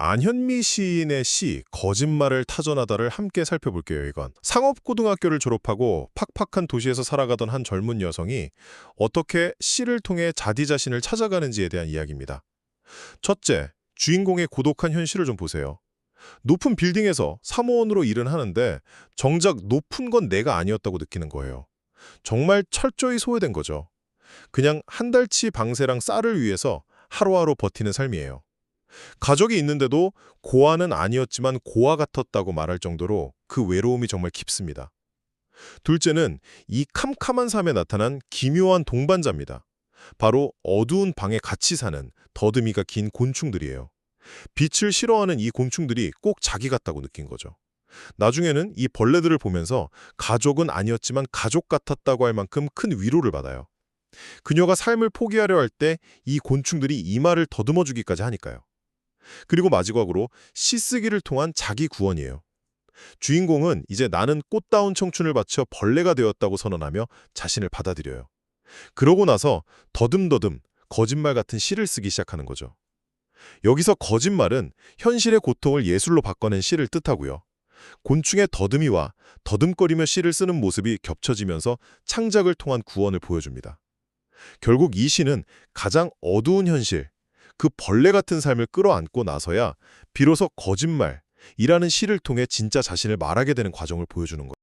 안현미 시인의 시 거짓말을 타전하다를 함께 살펴볼게요, 이건. 상업고등학교를 졸업하고 팍팍한 도시에서 살아가던 한 젊은 여성이 어떻게 시를 통해 자기 자신을 찾아가는지에 대한 이야기입니다. 첫째, 주인공의 고독한 현실을 좀 보세요. 높은 빌딩에서 사무원으로 일은 하는데 정작 높은 건 내가 아니었다고 느끼는 거예요. 정말 철저히 소외된 거죠. 그냥 한 달치 방세랑 쌀을 위해서 하루하루 버티는 삶이에요. 가족이 있는데도 고아는 아니었지만 고아 같았다고 말할 정도로 그 외로움이 정말 깊습니다. 둘째는 이 캄캄한 삶에 나타난 기묘한 동반자입니다. 바로 어두운 방에 같이 사는 더듬이가 긴 곤충들이에요. 빛을 싫어하는 이 곤충들이 꼭 자기 같다고 느낀 거죠. 나중에는 이 벌레들을 보면서 가족은 아니었지만 가족 같았다고 할 만큼 큰 위로를 받아요. 그녀가 삶을 포기하려 할 때 이 곤충들이 이 말을 더듬어 주기까지 하니까요. 그리고 마지막으로 시쓰기를 통한 자기 구원이에요. 주인공은 이제 나는 꽃다운 청춘을 바쳐 벌레가 되었다고 선언하며 자신을 받아들여요. 그러고 나서 더듬더듬 거짓말 같은 시를 쓰기 시작하는 거죠. 여기서 거짓말은 현실의 고통을 예술로 바꿔낸 시를 뜻하고요. 곤충의 더듬이와 더듬거리며 시를 쓰는 모습이 겹쳐지면서 창작을 통한 구원을 보여줍니다. 결국 이 시는 가장 어두운 현실, 그 벌레 같은 삶을 끌어안고 나서야 비로소 거짓말이라는 시를 통해 진짜 자신을 말하게 되는 과정을 보여주는 거예요.